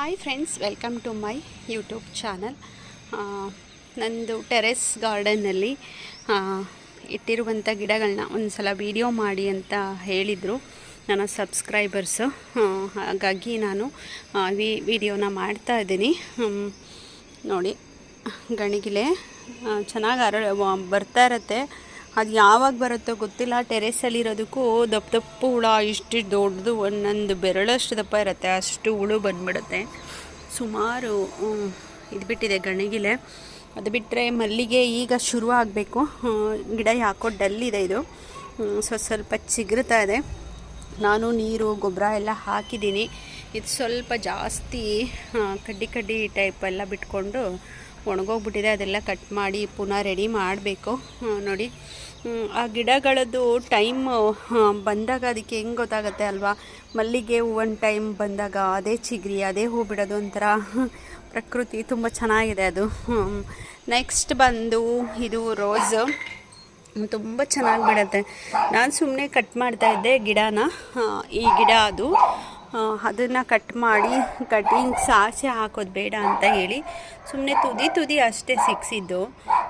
Hi friends welcome to my YouTube channel ನಂದು terrace ಗಾರ್ಡನ್ನಲ್ಲಿ ಇಟ್ಟಿರುವಂಥ ಗಿಡಗಳನ್ನ ಒಂದು ಸಲ ವಿಡಿಯೋ ಮಾಡಿ ಅಂತ ಹೇಳಿದರು ನನ್ನ ಸಬ್ಸ್ಕ್ರೈಬರ್ಸು ಹಾಗಾಗಿ ನಾನು ವಿ ವಿಡಿಯೋನ ಮಾಡ್ತಾ ಇದ್ದೀನಿ. ನೋಡಿ, ಗಣಿಗಿಲೆ ಚೆನ್ನಾಗಿ ಅರ ಬರ್ತಾ ಇರತ್ತೆ. ಅದು ಯಾವಾಗ ಬರುತ್ತೋ ಗೊತ್ತಿಲ್ಲ. ಟೆರೆಸಲ್ಲಿರೋದಕ್ಕೂ ದಪ್ಪ ದಪ್ಪ ಹುಳ, ಇಷ್ಟು ದೊಡ್ಡದು, ಒಂದೊಂದು ಬೆರಳಷ್ಟು ದಪ್ಪ ಇರುತ್ತೆ. ಅಷ್ಟು ಹುಳು ಬಂದ್ಬಿಡುತ್ತೆ. ಸುಮಾರು ಇದು ಬಿಟ್ಟಿದೆ ಗಣಗಿಲೆ. ಅದು ಬಿಟ್ಟರೆ ಮಲ್ಲಿಗೆ ಈಗ ಶುರು ಆಗಬೇಕು ಗಿಡ ಯಾಕೋ ಡಲ್ಲಿದೆ ಇದೆ. ಸ್ವಲ್ಪ ಸ್ವಲ್ಪ ಚಿಗುರ್ತಾ ಇದೆ. ನಾನು ನೀರು, ಗೊಬ್ಬರ ಎಲ್ಲ ಹಾಕಿದ್ದೀನಿ. ಇದು ಸ್ವಲ್ಪ ಜಾಸ್ತಿ ಕಡ್ಡಿ ಕಡ್ಡಿ ಟೈಪ್ ಎಲ್ಲ ಬಿಟ್ಕೊಂಡು ಒಣಗೋಗ್ಬಿಟ್ಟಿದೆ. ಅದೆಲ್ಲ ಕಟ್ ಮಾಡಿ ಪುನಃ ರೆಡಿ ಮಾಡಬೇಕು. ನೋಡಿ. ಆ ಗಿಡಗಳದ್ದು ಟೈಮ್ ಬಂದಾಗ ಅದಕ್ಕೆ ಹೆಂಗೆ ಗೊತ್ತಾಗುತ್ತೆ ಅಲ್ವಾ? ಮಲ್ಲಿಗೆ ಹೂವಿನ ಟೈಮ್ ಬಂದಾಗ ಅದೇ ಚಿಗ್ರಿ, ಅದೇ ಹೂ ಬಿಡೋದು ಒಂಥರ ಪ್ರಕೃತಿ ತುಂಬ ಚೆನ್ನಾಗಿದೆ ಅದು. ನೆಕ್ಸ್ಟ್ ಬಂದು ಇದು ರೋಸ್ ತುಂಬ ಚೆನ್ನಾಗಿ ಬಿಡುತ್ತೆ. ನಾನು ಸುಮ್ಮನೆ ಕಟ್ ಮಾಡ್ತಾ ಇದ್ದೆ ಗಿಡನ. ಈ ಗಿಡ ಅದು. ಅದನ್ನು ಕಟ್ ಮಾಡಿ ಕಟಿಂಗ್ ಆಚೆ ಹಾಕೋದು ಬೇಡ ಅಂತ ಹೇಳಿ ಸುಮ್ಮನೆ ತುದಿ ತುದಿ ಅಷ್ಟೇ ಸಿಕ್ಸಿದ್ದು.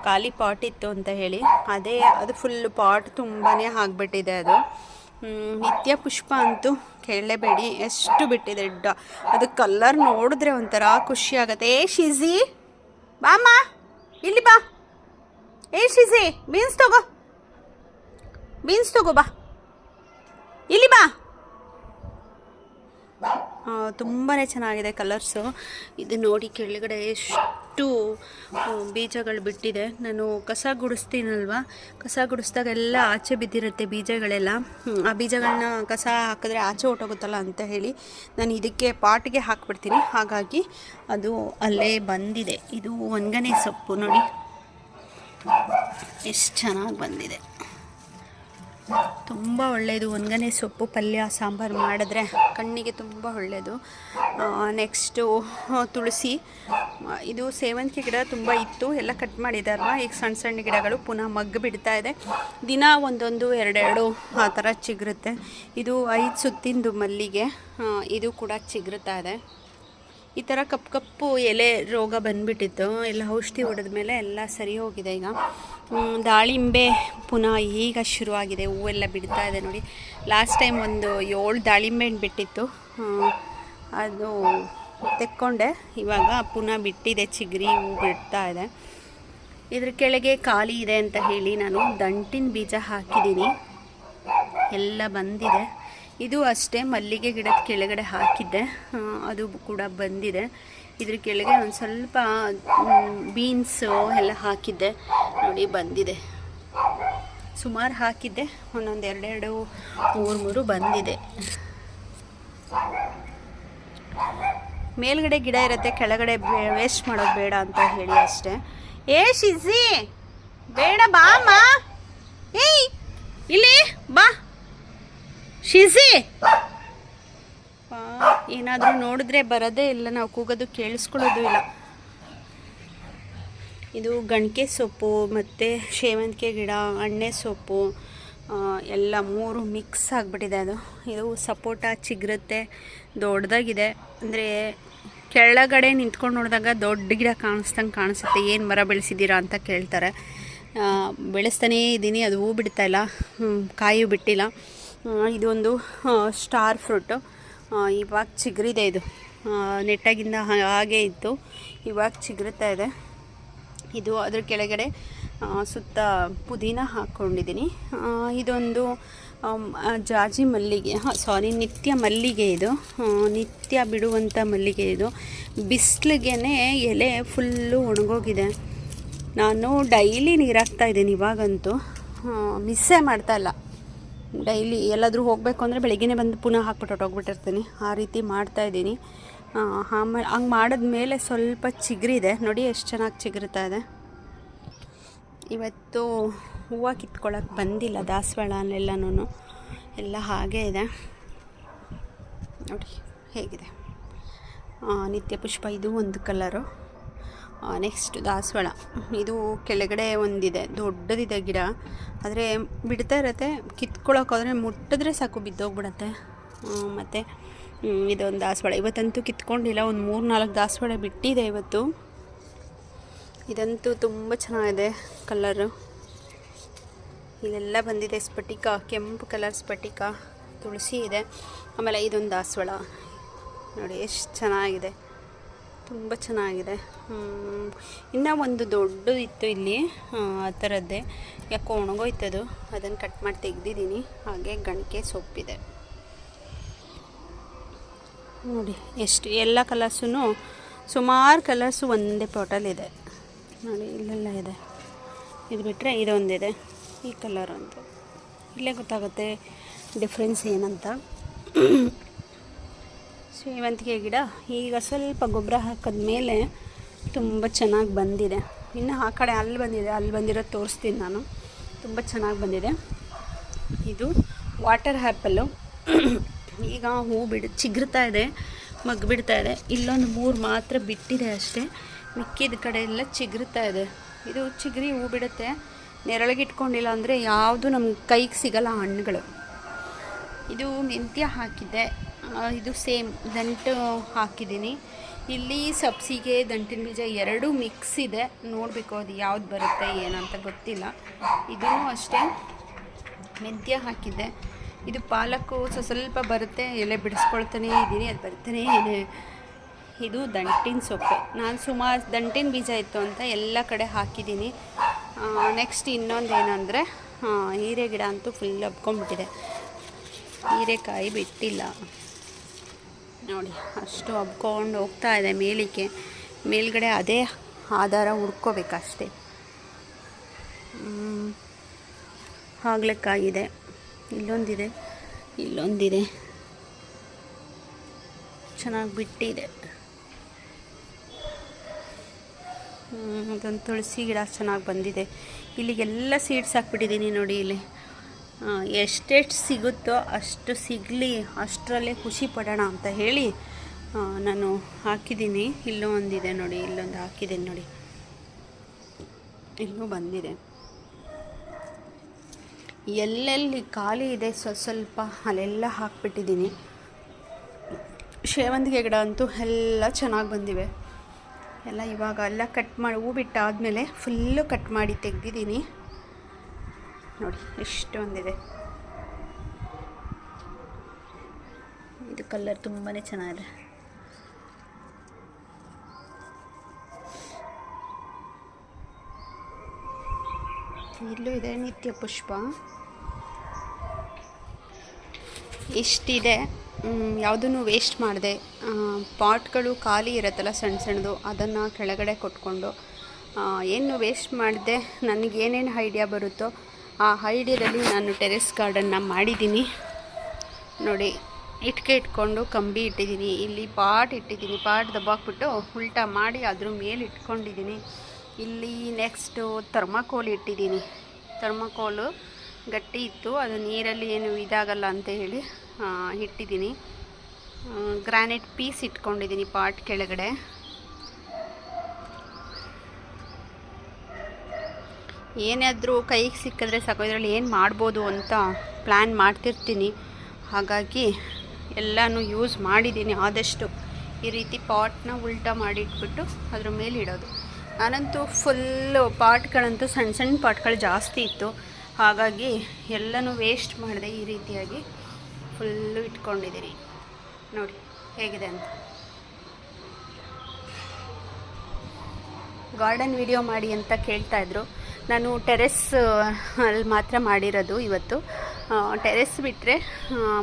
ಖಾಲಿ ಪಾಟ್ ಇತ್ತು ಅಂತ ಹೇಳಿ. ಅದೇ, ಅದು ಫುಲ್ ಪಾಟ್ ತುಂಬಾ ಆಗಿಬಿಟ್ಟಿದೆ ಅದು. ನಿತ್ಯ ಪುಷ್ಪ ಅಂತೂ ಕೇಳಲೇಬೇಡಿ, ಎಷ್ಟು ಬಿಟ್ಟಿದೆ ಡ ಅದು ಕಲ್ಲರ್ ನೋಡಿದ್ರೆ ಒಂಥರ ಖುಷಿ ಆಗುತ್ತೆ. ಏ, ಶಿಜಿ! ಬಾಮ ಇಲ್ಲಿ ಬಾ! ಏ, ಶಿಜಿ! ಬೀನ್ಸ್ ತಗೋ! ಬೀನ್ಸ್ ತಗೋ ಬಾ! ಇಲ್ಲಿ ಬಾ! ತುಂಬಾ ಚೆನ್ನಾಗಿದೆ ಕಲರ್ಸು. ಇದು ನೋಡಿ ಕೆಳಗಡೆ ಎಷ್ಟು ಬೀಜಗಳು ಬಿಟ್ಟಿದೆ. ನಾನು ಕಸ ಗುಡಿಸ್ತೀನಲ್ವ? ಕಸ ಗುಡಿಸ್ದಾಗೆಲ್ಲ ಆಚೆ ಬಿದ್ದಿರುತ್ತೆ ಬೀಜಗಳೆಲ್ಲ. ಆ ಬೀಜಗಳನ್ನ ಕಸ ಹಾಕಿದ್ರೆ ಆಚೆ ಹೊಟ್ಟೋಗುತ್ತಲ್ಲ ಅಂತ ಹೇಳಿ ನಾನು ಇದಕ್ಕೆ ಪಾಟ್ಗೆ ಹಾಕ್ಬಿಡ್ತೀನಿ. ಹಾಗಾಗಿ ಅದು ಅಲ್ಲೇ ಬಂದಿದೆ. ಇದು ಒನ್ಗನೆ ಸೊಪ್ಪು ನೋಡಿ. ಎಷ್ಟು ಚೆನ್ನಾಗಿ ಬಂದಿದೆ. ತುಂಬ ಒಳ್ಳೆಯದು ಒಂದ್ಗನೆ ಸೊಪ್ಪು, ಪಲ್ಯ, ಸಾಂಬಾರು ಮಾಡಿದ್ರೆ ಕಣ್ಣಿಗೆ ತುಂಬ ಒಳ್ಳೆಯದು ನೆಕ್ಸ್ಟು ತುಳಸಿ. ಇದು ಸೇವಂತಿಗೆ ಗಿಡ ತುಂಬ ಇತ್ತು. ಎಲ್ಲ ಕಟ್ ಮಾಡಿದಾರಲ್ಲ ಈಗ ಸಣ್ಣ ಸಣ್ಣ ಗಿಡಗಳು ಪುನಃ ಮಗ್ಗು ಬಿಡ್ತಾ ಇದೆ. ದಿನ ಒಂದೊಂದು, ಎರಡೆರಡು ಆ ಥರ ಚಿಗುರುತ್ತೆ. ಇದು ಐದು ಸುತ್ತಿಂದು ಮಲ್ಲಿಗೆ ಇದು ಕೂಡ ಚಿಗುರುತ್ತಾ ಇದೆ. ಈ ಥರ ಕಪ್ಪು ಕಪ್ಪು ಎಲೆ ರೋಗ ಬಂದುಬಿಟ್ಟಿತ್ತು. ಎಲ್ಲ ಔಷಧಿ ಹೊಡೆದ ಮೇಲೆ ಎಲ್ಲ ಸರಿ ಹೋಗಿದೆ ಈಗ. ದಾಳಿಂಬೆ ಪುನಃ ಈಗ ಶುರುವಾಗಿದೆ. ಹೂವೆಲ್ಲ ಬಿಡ್ತಾ ಇದೆ ನೋಡಿ. ಲಾಸ್ಟ್ ಟೈಮ್ ಒಂದು ಏಳು ದಾಳಿಂಬೆ ಬಿಟ್ಟಿತ್ತು. ಅದು ತೆಕ್ಕೊಂಡೆ. ಇವಾಗ ಪುನಃ ಬಿಟ್ಟಿದೆ. ಚಿಗ್ರಿ ಹೂ ಬಿಡ್ತಾ ಇದೆ. ಇದ್ರ ಕೆಳಗೆ ಖಾಲಿ ಇದೆ ಅಂತ ಹೇಳಿ ನಾನು ದಂಟಿನ ಬೀಜ ಹಾಕಿದ್ದೀನಿ. ಎಲ್ಲ ಬಂದಿದೆ. ಇದು ಅಷ್ಟೇ, ಮಲ್ಲಿಗೆ ಗಿಡದ ಕೆಳಗಡೆ ಹಾಕಿದ್ದೆ. ಅದು ಕೂಡ ಬಂದಿದೆ. ಇದ್ರ ಕೆಳಗೆ ಒಂದು ಸ್ವಲ್ಪ ಬೀನ್ಸು ಎಲ್ಲ ಹಾಕಿದ್ದೆ. ನೋಡಿ, ಬಂದಿದೆ. ಸುಮಾರು ಹಾಕಿದ್ದೆ. ಒಂದೊಂದು ಎರಡೆರಡು ಮೂರು ಮೂರು ಬಂದಿದೆ. ಮೇಲ್ಗಡೆ ಗಿಡ ಇರುತ್ತೆ, ಕೆಳಗಡೆ ವೇಸ್ಟ್ ಮಾಡೋದು ಬೇಡ ಅಂತ ಹೇಳಿ ಅಷ್ಟೇ. ಏ ಶಿಜಿ ಬೇಡ, ಬಾಮ್ಮ! ಏಯ್! ಇಲ್ಲಿ, ಬಾ! ಶಿಜಿ ಏನಾದರೂ ನೋಡಿದ್ರೆ ಬರೋದೇ ಇಲ್ಲ. ನಾವು ಕೂಗೋದು ಕೇಳಿಸ್ಕೊಳ್ಳೋದು ಇಲ್ಲ. ಇದು ಗಣಿಕೆ ಸೊಪ್ಪು, ಮತ್ತು ಸೇವಂತಿಗೆ ಗಿಡ ಅಣ್ಣೆ ಸೊಪ್ಪು ಎಲ್ಲ ಮೂರು ಮಿಕ್ಸ್ ಆಗಿಬಿಟ್ಟಿದೆ ಅದು. ಇದು ಸಪೋಟ ಚಿಗುರುತ್ತೆ ದೊಡ್ಡದಾಗಿದೆ ಅಂದರೆ ಕೆಳಗಡೆ ನಿಂತ್ಕೊಂಡು ನೋಡಿದಾಗ ದೊಡ್ಡ ಗಿಡ ಕಾಣಿಸ್ದಂಗೆ ಕಾಣಿಸುತ್ತೆ. ಏನು ಮರ ಬೆಳೆಸಿದ್ದೀರಾ ಅಂತ ಕೇಳ್ತಾರೆ. ಬೆಳೆಸ್ತಾನೇ ಇದ್ದೀನಿ. ಅದು ಹೂ ಬಿಡ್ತಾಯಿಲ್ಲ ಕಾಯಿ ಬಿಟ್ಟಿಲ್ಲ. ಇದೊಂದು ಸ್ಟಾರ್ ಫ್ರೂಟು ಇವಾಗ ಚಿಗುರಿದೆ ಇದು. ನೆಟ್ಟಾಗಿಂದ ಹಾಗೆ ಇತ್ತು. ಇವಾಗ ಚಿಗುರುತ್ತಾ ಇದೆ. ಇದು ಅದ್ರ ಕೆಳಗಡೆ ಸುತ್ತ ಪುದೀನ ಹಾಕ್ಕೊಂಡಿದ್ದೀನಿ ಇದೊಂದು ಜಾಜಿ ಮಲ್ಲಿಗೆ ಸಾರಿ ನಿತ್ಯ ಮಲ್ಲಿಗೆ ಇದು. ನಿತ್ಯ ಬಿಡುವಂಥ ಮಲ್ಲಿಗೆ ಇದು. ಬಿಸಿಲಿಗೆ ಎಲೆ ಫುಲ್ಲು ಒಣಗೋಗಿದೆ. ನಾನು ಡೈಲಿ ನೀರಾಗ್ತಾ ಇದ್ದೀನಿ ಇವಾಗಂತೂ. ಮಿಸ್ಸೇ ಮಾಡ್ತಾ ಇಲ್ಲ. ಡೈಲಿ ಎಲ್ಲಾದರೂ ಹೋಗಬೇಕು ಅಂದರೆ ಬೆಳಗ್ಗೆ ಬಂದು ಪುನಃ ಹಾಕ್ಬಿಟ್ಟು ಹೊಟ್ಟೋಗ್ಬಿಟ್ಟಿರ್ತೀನಿ ಆ ರೀತಿ ಮಾಡ್ತಾ ಇದ್ದೀನಿ. ಆಮೇಲೆ ಹಂಗೆ ಮಾಡಿದ್ಮೇಲೆ ಸ್ವಲ್ಪ ಚಿಗ್ರಿದೆ ನೋಡಿ ಎಷ್ಟು ಚೆನ್ನಾಗಿ ಚಿಗುರ್ತಾ ಇದೆ. ಇವತ್ತು ಹೂವು ಕಿತ್ಕೊಳ್ಳೋಕೆ ಬಂದಿಲ್ಲ ದಾಸವಾಳನೆಲ್ಲನೂ ಎಲ್ಲ ಹಾಗೇ ಇದೆ. ನೋಡಿ ಹೇಗಿದೆ. ನಿತ್ಯ ಪುಷ್ಪ, ಇದು ಒಂದು ಕಲರು. ನೆಕ್ಸ್ಟ್ ದಾಸವಾಳ. ಇದು ಕೆಳಗಡೆ ಒಂದಿದೆ, ದೊಡ್ಡದಿದೆ ಗಿಡ. ಆದರೆ ಬಿಡ್ತಾ ಇರತ್ತೆ ಕಿತ್ಕೊಳ್ಳೋಕ್ಕೋದ್ರೆ ಮುಟ್ಟಿದ್ರೆ ಸಾಕು, ಬಿದ್ದೋಗ್ಬಿಡತ್ತೆ. ಮತ್ತು ಇದೊಂದು ದಾಸವಾಳ. ಇವತ್ತಂತೂ ಕಿತ್ಕೊಂಡಿಲ್ಲ, ಒಂದು ಮೂರು ನಾಲ್ಕು ದಾಸವಾಳ ಬಿಟ್ಟಿದೆ ಇವತ್ತು. ಇದಂತೂ ತುಂಬ ಚೆನ್ನಾಗಿದೆ ಕಲರು. ಇಲ್ಲೆಲ್ಲ ಬಂದಿದೆ ಸ್ಫಟಿಕ, ಕೆಂಪು ಕಲರ್ ಸ್ಫಟಿಕ, ತುಳಸಿ ಇದೆ. ಆಮೇಲೆ ಇದೊಂದು ದಾಸವಾಳ. ನೋಡಿ, ಎಷ್ಟು ಚೆನ್ನಾಗಿದೆ. ತುಂಬ ಚೆನ್ನಾಗಿದೆ. ಇನ್ನೂ ಒಂದು ದೊಡ್ಡದು ಇತ್ತು ಇಲ್ಲಿ, ಆ ಥರದ್ದೇ ಥರದ್ದೇ ಯಾಕೋ ಒಣಗೋಯ್ತದು. ಅದನ್ನು ಕಟ್ ಮಾಡಿ ತೆಗೆದಿದ್ದೀನಿ. ಹಾಗೆ ಗಣಿಕೆ ಸೊಪ್ಪಿದೆ. ನೋಡಿ, ಎಷ್ಟು, ಎಲ್ಲ ಕಲರ್ಸೂ ಸುಮಾರು ಕಲರ್ಸು ಒಂದೇ ಪಾಟಲ್ಲಿದೆ ನೋಡಿ, ಇಲ್ಲೆಲ್ಲ ಇದೆ. ಇದು ಬಿಟ್ಟರೆ ಇದೊಂದಿದೆ. ಈ ಕಲರ್ ಅಂತ ಇಲ್ಲೇ ಗೊತ್ತಾಗುತ್ತೆ ಡಿಫ್ರೆನ್ಸ್ ಏನಂತ. ಸೇವಂತಿಗೆ ಗಿಡ. ಈಗ ಸ್ವಲ್ಪ ಗೊಬ್ಬರ ಹಾಕಿದ್ಮೇಲೆ ತುಂಬ ಚೆನ್ನಾಗಿ ಬಂದಿದೆ. ಇನ್ನು ಆ ಕಡೆ ಅಲ್ಲಿ ಬಂದಿದೆ. ಅಲ್ಲಿ ಬಂದಿರೋದು ತೋರಿಸ್ತೀನಿ ನಾನು. ತುಂಬ ಚೆನ್ನಾಗಿ ಬಂದಿದೆ. ಇದು ವಾಟರ್ ಆ್ಯಪಲ್ಲು. ಈಗ ಹೂ ಬಿಡು, ಚಿಗುರ್ತಾ ಇದೆ ಮಗ್ ಬಿಡ್ತಾ ಇದೆ. ಇಲ್ಲೊಂದು ಮೂರು ಮಾತ್ರ ಬಿಟ್ಟಿದೆ ಅಷ್ಟೇ. ಮಿಕ್ಕಿದ ಕಡೆ ಎಲ್ಲ ಚಿಗುರ್ತಾ ಇದೆ. ಇದು ಚಿಗುರಿ ಹೂ ಬಿಡುತ್ತೆ. ನೆರಳಿಗೆ ಇಟ್ಕೊಂಡಿಲ್ಲ ಅಂದರೆ ಯಾವುದು ನಮ್ಮ ಕೈಗೆ ಸಿಗಲ್ಲ ಹಣ್ಣುಗಳು. ಇದು ಮೆಂತ್ಯ ಹಾಕಿದ್ದೆ. ಇದು ಸೇಮ್ ದಂಟು ಹಾಕಿದ್ದೀನಿ. ಇಲ್ಲಿ ಸಬ್ಸಿಗೆ ದಂಟಿನ ಬೀಜ ಎರಡೂ ಮಿಕ್ಸ್ ಇದೆ. ನೋಡಬೇಕು ಅದು ಯಾವ್ದು ಬರುತ್ತೆ ಏನಂತ ಗೊತ್ತಿಲ್ಲ. ಇದೂ ಅಷ್ಟೇ. ಮೆಂತ್ಯ ಹಾಕಿದ್ದೆ. ಇದು ಪಾಲಕ್ಕು ಸ್ವ- ಸ್ವಲ್ಪ ಬರುತ್ತೆ. ಎಲೆ ಬಿಡಿಸ್ಕೊಳ್ತಾನೇ ಇದ್ದೀನಿ. ಅದು ಬರ್ತಾನೇ. ಇದೆ, ಇದು ದಂಟಿನ ಸೊಪ್ಪೆ. ನಾನು ಸುಮಾರು ದಂಟಿನ ಬೀಜ ಇತ್ತು ಅಂತ ಎಲ್ಲ ಕಡೆ ಹಾಕಿದ್ದೀನಿ. ನೆಕ್ಸ್ಟ್ ಇನ್ನೊಂದು ಏನಂದರೆ ಹೀರೆ ಗಿಡ ಅಂತೂ ಫುಲ್ ಹಬ್ಕೊಂಡ್ಬಿಟ್ಟಿದೆ. ಹೀರೆಕಾಯಿ ಬಿಟ್ಟಿಲ್ಲ. ನೋಡಿ, ಅಷ್ಟು ಹಬ್ಕೊಂಡು ಹೋಗ್ತಾ ಇದೆ ಮೇಲಿಕೆ ಮೇಲ್ಗಡೆ ಅದೇ ಆಧಾರ ಹುಡ್ಕೋಬೇಕಷ್ಟೇ. ಆಗ್ಲಕ್ಕಾಗಿದೆ. ಇಲ್ಲೊಂದಿದೆ ಇಲ್ಲೊಂದಿದೆ. ಚೆನ್ನಾಗಿ ಬಿಟ್ಟಿದೆ. ಅದೊಂದು ತುಳಸಿ ಗಿಡ ಚೆನ್ನಾಗಿ ಬಂದಿದೆ. ಇಲ್ಲಿಗೆಲ್ಲ ಸೀಡ್ಸ್ ಹಾಕ್ಬಿಟ್ಟಿದ್ದೀನಿ ನೋಡಿ ಇಲ್ಲಿ. ಎಷ್ಟೆಷ್ಟು ಸಿಗುತ್ತೋ ಅಷ್ಟು ಸಿಗಲಿ, ಅಷ್ಟರಲ್ಲೇ ಖುಷಿ ಪಡೋಣ ಅಂತ ಹೇಳಿ ನಾನು ಹಾಕಿದ್ದೀನಿ. ಇಲ್ಲೂ ಒಂದಿದೆ ನೋಡಿ, ಇಲ್ಲೊಂದು ಹಾಕಿದ್ದೀನಿ ನೋಡಿ. ಇಲ್ಲೂ ಬಂದಿದೆ. ಎಲ್ಲೆಲ್ಲಿ ಖಾಲಿ ಇದೆ, ಸ್ವಲ್ಪ ಸ್ವಲ್ಪ ಅಲ್ಲೆಲ್ಲ ಹಾಕ್ಬಿಟ್ಟಿದ್ದೀನಿ. ಸೇವಂತಿಗೆ ಗಿಡ ಅಂತೂ ಎಲ್ಲ ಚೆನ್ನಾಗಿ ಬಂದಿವೆ. ಎಲ್ಲ ಇವಾಗ ಎಲ್ಲ ಕಟ್ ಮಾಡಿ, ಹೂ ಬಿಟ್ಟಾದಮೇಲೆ ಫುಲ್ಲು ಕಟ್ ಮಾಡಿ ತೆಗ್ದಿದ್ದೀನಿ. ನೋಡಿ ಎಷ್ಟೊಂದಿದೆ ಇದು ಕಲರ್ ತುಂಬಾ ಚೆನ್ನಾಗಿದೆ. ಇಲ್ಲೂ ಇದೆ ನಿತ್ಯ ಪುಷ್ಪ. ಇಷ್ಟಿದೆ ಯಾವುದನ್ನು ವೇಸ್ಟ್ ಮಾಡಿದೆ. ಪಾಟ್ಗಳು ಖಾಲಿ ಇರುತ್ತಲ್ಲ ಸಣ್ಣ ಸಣ್ಣದು ಅದನ್ನು ಕೆಳಗಡೆ ಕೊಟ್ಕೊಂಡು ಏನು ವೇಸ್ಟ್ ಮಾಡಿದೆ? ನನಗೇನೇನು ಐಡಿಯಾ ಬರುತ್ತೋ ಆ ಐಡಿಯಾದಲ್ಲಿ ನಾನು ಟೆರೆಸ್ ಗಾರ್ಡನ್ನ ಮಾಡಿದ್ದೀನಿ. ನೋಡಿ, ಇಟ್ಕೆ ಇಟ್ಕೊಂಡು ಕಂಬಿ ಇಟ್ಟಿದ್ದೀನಿ. ಇಲ್ಲಿ ಪಾಟ್ ಇಟ್ಟಿದ್ದೀನಿ. ಪಾಟ್ ದಬ್ಬಾಕ್ಬಿಟ್ಟು ಉಲ್ಟಾ ಮಾಡಿ ಅದ್ರ ಮೇಲೆ ಇಟ್ಕೊಂಡಿದ್ದೀನಿ. ಇಲ್ಲಿ ನೆಕ್ಸ್ಟು ಥರ್ಮಾಕೋಲ್ ಇಟ್ಟಿದ್ದೀನಿ. ಥರ್ಮಾಕೋಲು ಗಟ್ಟಿ ಇತ್ತು. ಅದು ನೀರಲ್ಲಿ ಏನು ಇದಾಗಲ್ಲ ಅಂತ ಹೇಳಿ ಇಟ್ಟಿದ್ದೀನಿ. ಗ್ರಾನೈಟ್ ಪೀಸ್ ಇಟ್ಕೊಂಡಿದ್ದೀನಿ ಪಾಟ್ ಕೆಳಗಡೆ. ಏನಾದರೂ ಕೈಗೆ ಸಿಕ್ಕಿದ್ರೆ ಸಾಕು, ಇದರಲ್ಲಿ ಏನು ಮಾಡ್ಬೋದು ಅಂತ ಪ್ಲ್ಯಾನ್ ಮಾಡ್ತಿರ್ತೀನಿ. ಹಾಗಾಗಿ ಎಲ್ಲನೂ ಯೂಸ್ ಮಾಡಿದ್ದೀನಿ ಆದಷ್ಟು. ಈ ರೀತಿ ಪಾಟ್ನ ಉಲ್ಟಾ ಮಾಡಿಟ್ಬಿಟ್ಟು ಅದ್ರ ಮೇಲೆ ಇಡೋದು. ನಾನಂತೂ ಫುಲ್ಲು ಪಾಟ್ಗಳಂತೂ ಸಣ್ಣ ಸಣ್ಣ ಪಾಟ್ಗಳು ಜಾಸ್ತಿ ಇತ್ತು. ಹಾಗಾಗಿ ಎಲ್ಲನೂ ವೇಸ್ಟ್ ಮಾಡಿದೆ ಈ ರೀತಿಯಾಗಿ ಫುಲ್ಲು ಇಟ್ಕೊಂಡಿದ್ದೀನಿ. ನೋಡಿ ಹೇಗಿದೆ ಅಂತ. ಗಾರ್ಡನ್ ವಿಡಿಯೋ ಮಾಡಿ ಅಂತ ಕೇಳ್ತಾ ಇದ್ರು. ನಾನು ಟೆರೆಸ್ ಅಲ್ಲಿ ಮಾತ್ರ ಮಾಡಿರೋದು ಇವತ್ತು. ಟೆರೆಸ್ ಬಿಟ್ಟರೆ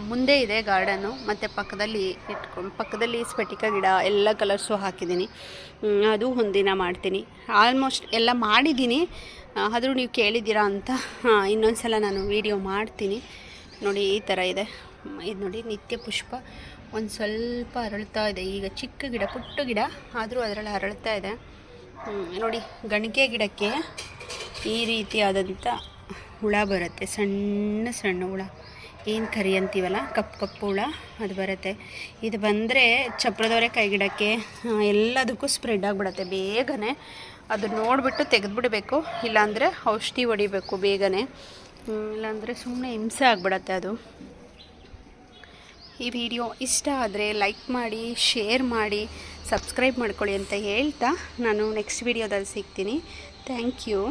ಮುಂದೆ ಇದೆ ಗಾರ್ಡನು. ಮತ್ತು ಪಕ್ಕದಲ್ಲಿ ಇಟ್ಕೊಂಡು, ಪಕ್ಕದಲ್ಲಿ ಸ್ಫಟಿಕ ಗಿಡ, ಎಲ್ಲ ಕಲರ್ಸು ಹಾಕಿದ್ದೀನಿ. ಅದು ಒಂದಿನ ಮಾಡ್ತೀನಿ. ಆಲ್ಮೋಸ್ಟ್ ಎಲ್ಲ ಮಾಡಿದ್ದೀನಿ. ಆದರೂ ನೀವು ಕೇಳಿದ್ದೀರಾ ಅಂತ ಇನ್ನೊಂದು ಸಲ ನಾನು ವಿಡಿಯೋ ಮಾಡ್ತೀನಿ. ನೋಡಿ, ಈ ಥರ ಇದೆ. ಇದು ನೋಡಿ, ನಿತ್ಯ ಪುಷ್ಪ. ಒಂದು ಸ್ವಲ್ಪ ಅರಳ್ತಾ ಇದೆ. ಈಗ ಚಿಕ್ಕ ಗಿಡ, ಪುಟ್ಟ ಗಿಡ, ಆದರೂ ಅದರಲ್ಲಿ ಅರಳ್ತಾ ಇದೆ. ನೋಡಿ ಗಣಿಕೆ ಗಿಡಕ್ಕೆ ಈ ರೀತಿಯಾದಂಥ ಹುಳ ಬರುತ್ತೆ. ಸಣ್ಣ ಸಣ್ಣ ಹುಳ. ಏನು ಕರಿ ಅಂತೀವಲ್ಲ? ಕಪ್ಪು ಕಪ್ಪು ಹುಳ ಅದು ಬರುತ್ತೆ. ಇದು ಬಂದರೆ ಚಪ್ರದವರೆ ಕೈ ಗಿಡಕ್ಕೆ ಎಲ್ಲದಕ್ಕೂ ಸ್ಪ್ರೆಡ್ ಆಗಿಬಿಡತ್ತೆ ಬೇಗನೆ. ಅದು ನೋಡಿಬಿಟ್ಟು ತೆಗೆದುಬಿಡಬೇಕು. ಇಲ್ಲಾಂದರೆ ಔಷಧಿ ಹೊಡಿಬೇಕು ಬೇಗನೆ. ಇಲ್ಲಾಂದರೆ ಸುಮ್ಮನೆ ಹಿಂಸೆ ಆಗಿಬಿಡತ್ತೆ ಅದು. ಈ ವಿಡಿಯೋ ಇಷ್ಟ ಆದರೆ ಲೈಕ್ ಮಾಡಿ, ಶೇರ್ ಮಾಡಿ, ಸಬ್ಸ್ಕ್ರೈಬ್ ಮಾಡ್ಕೊಳ್ಳಿ ಅಂತ ಹೇಳ್ತಾ ನಾನು ನೆಕ್ಸ್ಟ್ ವಿಡಿಯೋದಲ್ಲಿ ಸಿಗ್ತೀನಿ. Thank you.